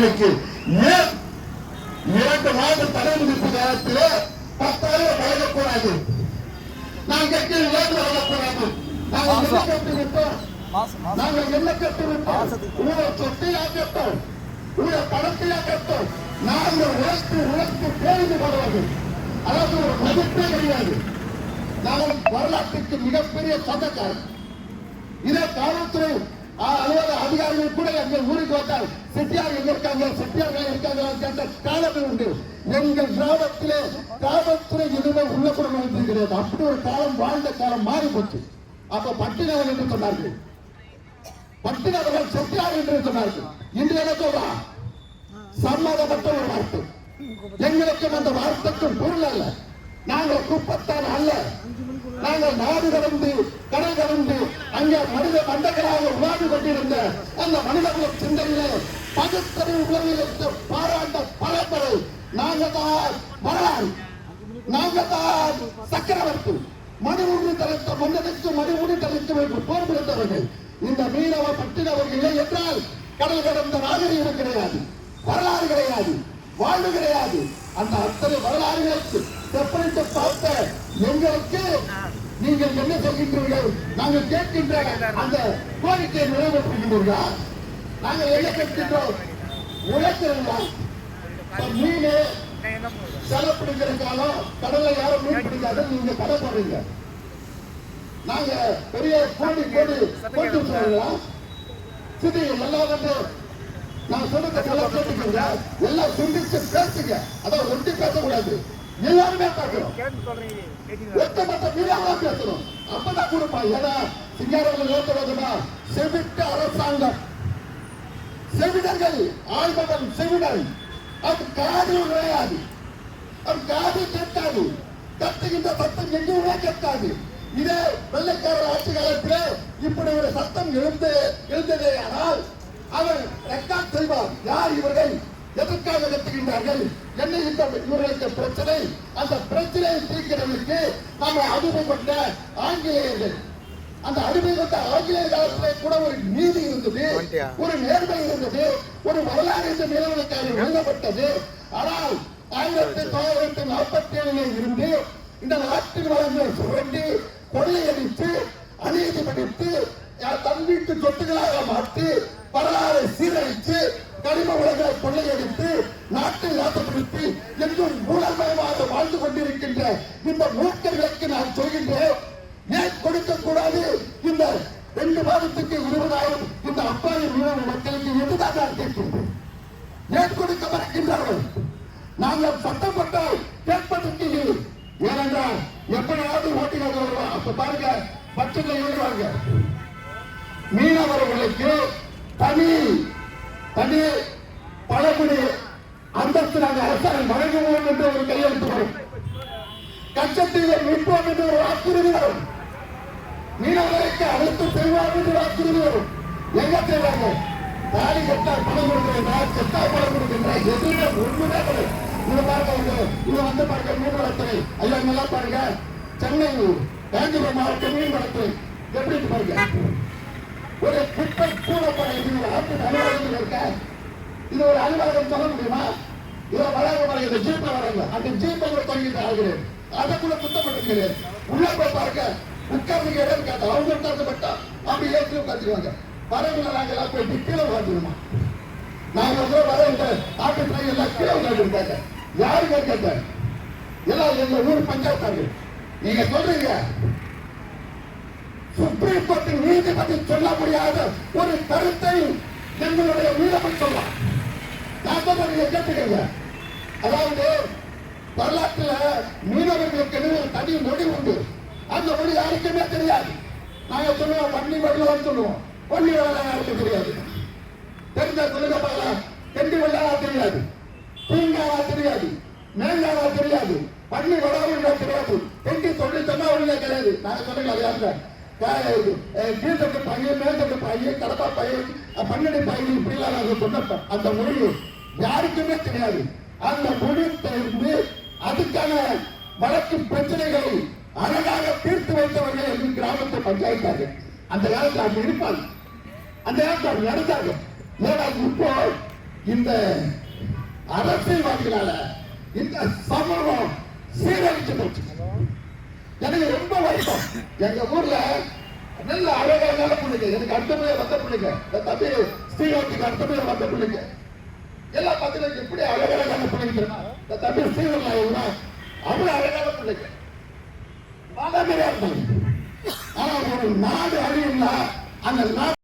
விவசாயிகளுக்கு ஏன் இரண்டு மாத தடை விதிப்பு காலத்திலே பத்தாயிரம் வழங்கக்கூடாது. நான் கேட்கிற ஏன் வழங்கக்கூடாது. நாங்கள் என்ன கேட்டு விட்டோம். நாங்கள் என்ன கேட்டு விட்டோம். உங்களை சொத்தையா கேட்டோம். உங்களை பணத்தையா கேட்டோம். நாங்கள் உழைத்து உழைத்து பேருந்து போடுவது. அதாவது ஒரு மதிப்பே கிடையாது. நாங்கள் வரலாற்றுக்கு மிகப்பெரிய சொந்தக்காரர். இதே காவல்துறை அலுவலக அதிகாரிகள் கூட எங்கள் ஊருக்கு வந்தால் செட்டியார் எங்க இருக்காங்க செட்டியார்கள் இருக்காங்க கேட்ட காலமே உண்டு. எங்கள் கிராமத்திலே காவல்துறை எதுவுமே உள்ள கூட நுழைந்தது கிடையாது அப்படி ஒரு காலம் வாழ்ந்த காலம் மாறி போச்சு அப்ப பட்டினவன் என்று சொன்னார்கள். பட்டினவர்கள் செட்டியார் என்று சொன்னார்கள். இன்று எனக்கு ஒரு சம்மதப்பட்ட ஒரு வார்த்தை. எங்களுக்கும் அந்த வார்த்தைக்கும் பொருள் அல்ல. நாங்கள் குப்பத்தான் அல்ல. நாங்கள் நாடு கடந்து கடல் கடந்து அங்கே மனித மண்டகளாக உலாவி கொண்டிருந்த அந்த மனிதகுல சிந்தனையில பகுத்தறிவு உலகில் பாராட்ட பரம்பரை நாங்கள் தான் வரலாறு நாங்கள் தான் சக்கரவர்த்தி மணி உண்டு தலைத்த மன்னனுக்கு மணி உண்டு தலைத்து என்று போர் புரிந்தவர்கள் இந்த மீனவ பட்டினவர்கள் இல்லை என்றால் கடல் கடந்த நாகரீகம் கிடையாது வரலாறு கிடையாது வாழ்வு கிடையாது. அந்த அத்தனை வரலாறுகளுக்கு செப்பரேட் பார்த்த எங்களுக்கு நீங்கள் என்ன செய்கின்றீர்கள் நாங்கள் கேட்கின்ற அந்த கோரிக்கையை நிறைவேற்றுகின்றீர்களா? நாங்கள் என்ன கேட்கின்றோம்? உழைக்கிறீங்களா மீன் சிலை பிடிக்கிற காலம் கடல்ல யாரும் மீன் பிடிக்காது நீங்க கடை போடுறீங்க. நாங்க பெரிய கோடி கோடி போட்டு சொல்றீங்களா சிதி எல்லாம் வந்து நான் சொல்றத கேட்டுக்கோங்க. எல்லாம் சிந்திச்சு பேசுங்க. அதான் ஒட்டி பேசக்கூடாது. எல்லாருமே பேசணும் ஒட்டுமொத்த மீடியாவா பேசணும் அப்பதான் கொடுப்பா ஏன்னா சிங்காரங்கள் ஏற்றுவதுமா செவிட்ட அரசாங்கம். செவிடர்கள் ஆழ்பவன் செவிடன் அது காதில் நுழையாது. அது காதில் கேட்காது. கத்துகின்ற சத்தம் எங்குமே கேட்காது. இதே வெள்ளைக்காரர் ஆட்சி காலத்திலே இப்படி ஒரு சத்தம் எழுந்து எழுந்ததே ஆனால் அவர் ரெக்கார்ட் செய்வார். யார் இவர்கள்? எதற்காக கத்துகின்றார்கள் என்ன இந்த இவர்களுக்கு பிரச்சனை? அந்த பிரச்சனையை தீர்க்கிறவர்களுக்கு நாம அனுபவம் கொண்ட ஆங்கிலேயர்கள். அந்த அடிமை கொண்ட ஆங்கிலேயர் காலத்திலே கூட ஒரு நீதி இருந்தது? ஒரு நேர்மை இருந்தது ஒரு வரலாறு இந்த நிறுவனத்தால் எழுதப்பட்டது. ஆனால் ஆயிரத்தி தொள்ளாயிரத்தி நாற்பத்தி ஏழிலே இருந்து இந்த நாட்டின் வளங்களை சுரண்டி கொள்ளையடித்து அநீதி படித்து தன் வீட்டு சொத்துக்களாக மாற்றி வரலாறை இருக்கக்கூடாது இந்த ரெண்டு மாதத்துக்கு இருபதாயிரம் இந்த அப்பாவி மீனவ மக்களுக்கு எதுதான் நான் கேட்கிறேன் ஏன் கொடுக்க மறுக்கின்றார்கள்? நாங்கள் சட்டம் போட்டால் கேட்பதற்கு ஏனென்றால் எப்படியாவது ஓட்டுகள் வருவான் அப்ப பாருங்க பட்சத்தை எழுதுவாங்க. மீனவர்களுக்கு தனி தனி பழங்குடி அந்தஸ்து நாங்கள் அரசாங்கம் வழங்குவோம் என்று ஒரு கையெழுத்து வரும். கச்சத்தீவை மீட்போம் என்று ஒரு வாக்குறுதி வரும். மீனவர்களுக்கு அனைத்து செய்வார் என்று எங்க செய்வாங்க தாலி கட்டா பணம் கொடுக்கிறேன் செத்தா பணம் கொடுக்கின்ற எதுவுமே ஒண்ணுமே கிடையாது. இது பாருங்க இது இது வந்து பாருங்க மீன் வளர்த்துறை. ஐயா நல்லா பாருங்க. சென்னை காஞ்சிபுரம் மாவட்ட மீன் வளர்த்துறை. எப்படி பாருங்க? ஒரு குப்பை கூட படம் ஆட்டு அலுவலகத்தில் இருக்க. இது ஒரு அலுவலகம் சொல்ல முடியுமா? இதுல வராங்க பாருங்க இந்த ஜீப்ல வராங்க அந்த ஜீப்பை கூட தொடங்கிட்டு ஆகிறேன். அதை கூட குத்தப்பட்டிருக்கிறேன் உள்ள போய் பாருங்க உட்கார்ந்து இடம் இருக்காது அவங்க உட்கார்ந்தப்பட்டா அப்படி ஏற்றி உட்காந்துருவாங்க வரவங்க நாங்க எல்லாம் போய் கீழே உட்காந்துருமா நாங்க வந்து வரவங்க ஆட்டு பிள்ளைங்க எல்லாம் கீழே உட்காந்துருக்காங்க யாரு கேட்காங்க எல்லாம் எங்க ஊர் பஞ்சாயத்தாங்க நீங்க சொல்றீங்க. சுப்ரீம் கோர்ட்டின் நீதிபதி சொல்ல முடியாத ஒரு கருத்தை எங்களுடைய உயிரப்பன் சொல்லலாம் நான் சொல்றேன் நீங்க கேட்டுக்கங்க. அதாவது வரலாற்றுல மீனவர்களுக்கு தனி மொழி உண்டு. அந்த மொழி யாருக்குமே தெரியாது. நாங்க சொல்லுவோம் பண்ணி வெள்ளம் சொல்லுவோம். வன்னி வேலை யாருக்கும் தெரியாது. தெரிஞ்சா சொல்லுங்க பார்க்கலாம் தெண்டி வெள்ளா தெரியாது. தீங்காவா தெரியாது. மேங்காவா தெரியாது. பண்ணி வடாவுள்ள தெரியாது. தெண்டி சொல்லி சொன்னா ஒழுங்கா கிடையாது நாங்க சொல்லுங்க அது யாருங்க? கீழ்த்தட்டு பையன் மேல்தட்டு பையன் கடப்பா பையன் பன்னெண்டு பையன் இப்படிலாம் நாங்க சொன்னப்ப அந்த மொழி யாருக்குமே தெரியாது. அந்த மொழி தெரிந்து அதுக்கான வழக்கு பிரச்சனைகளை அழகாக தீர்த்து வைத்தவர்கள் எங்கள் கிராமத்தை பஞ்சாயத்தார்கள். அந்த காலத்தில் அப்படி இருப்பாங்க அந்த காலத்தில் அப்படி நடந்தாங்க ஏன்னா இப்போ இந்த அரசியல்வாதிகளால இந்த சமூகம் சீரழிச்சு போச்சு. எனக்கு ரொம்ப வருத்தம். எங்க ஊர்ல நல்ல அழகான பிள்ளைங்க. எனக்கு அடுத்த முறை வந்த பிள்ளைங்க. இந்த தம்பி ஸ்ரீகாந்திக்கு அடுத்த முறை வந்த பிள்ளைங்க. எல்லாம் பார்த்தீங்கன்னா எப்படி அழகழகான பிள்ளைங்க இந்த தம்பி ஸ்ரீவன் அவ்வளவு அழகான பிள்ளைங்க. மாதாமிரியா ஒரு நாடு அழியும்னா அந்த நாடு